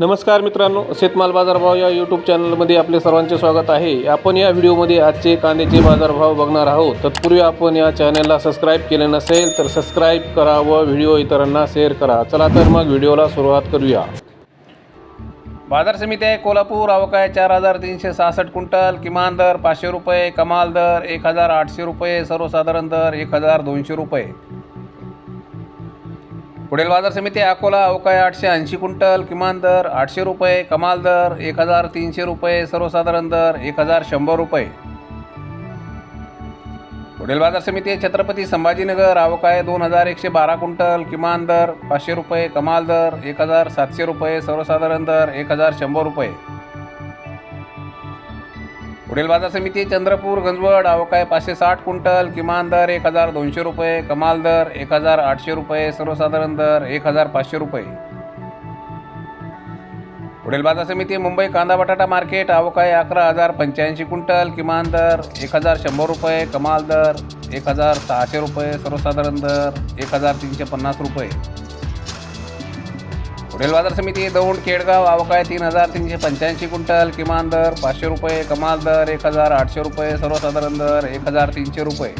नमस्कार मित्रांनो शेतमाल बाजारभाव या यूट्यूब चॅनलमध्ये आपले सर्वांचे स्वागत आहे. आपण या व्हिडिओमध्ये आजचे कांद्याचे बाजारभाव बघणार आहोत. तत्पूर्वी आपण या चॅनलला सबस्क्राईब केले नसेल तर सबस्क्राईब करा व व्हिडिओ इतरांना शेअर करा. चला तर मग व्हिडिओला सुरुवात करूया. बाजार समिती आहे कोल्हापूर अवकाय चार हजार तीनशे सहासष्ट क्विंटल किमान दर पाचशे रुपये कमाल दर एक हजार आठशे रुपये सर्वसाधारण दर एक हजार दोनशे रुपये. पुढील बाजार समिती अकोला अवकाळी आठशे ऐंशी क्विंटल किमान दर आठशे रुपये कमाल दर एक हजार तीनशे रुपये सर्वसाधारण दर एक हजार शंभर रुपये. पुढील बाजार समिती छत्रपती संभाजीनगर आवकाय दोन हजार एकशे बारा क्विंटल किमान दर पाचशे रुपये कमाल दर एक हजार सातशे रुपये सर्वसाधारण दर एक हजार शंभर रुपये. पुढील बाजार समिती चंद्रपूर गंजवड अवकाय पाचशे साठ क्विंटल किमान दर एक हजार दोनशे रुपये कमाल दर एक हजार आठशे रुपये सर्वसाधारण दर एक हजार पाचशे रुपये. पुढील बाजार समिती मुंबई कांदा बटाटा मार्केट अवकाय अकरा हजार पंच्याऐंशी क्विंटल किमान दर एक हजार शंभर रुपये कमाल दर एक हजार सहाशे रुपये सर्वसाधारण दर एक हजार तीनशे पन्नास रुपये. पुढील बाजार समिती दौंड केडगाव आवकाय तीन हजार तीनशे पंच्याऐंशी क्विंटल किमान दर पाचशे रुपये कमाल दर एक हजार आठशे रुपये सर्वसाधारण दर एक हजार तीनशे रुपये.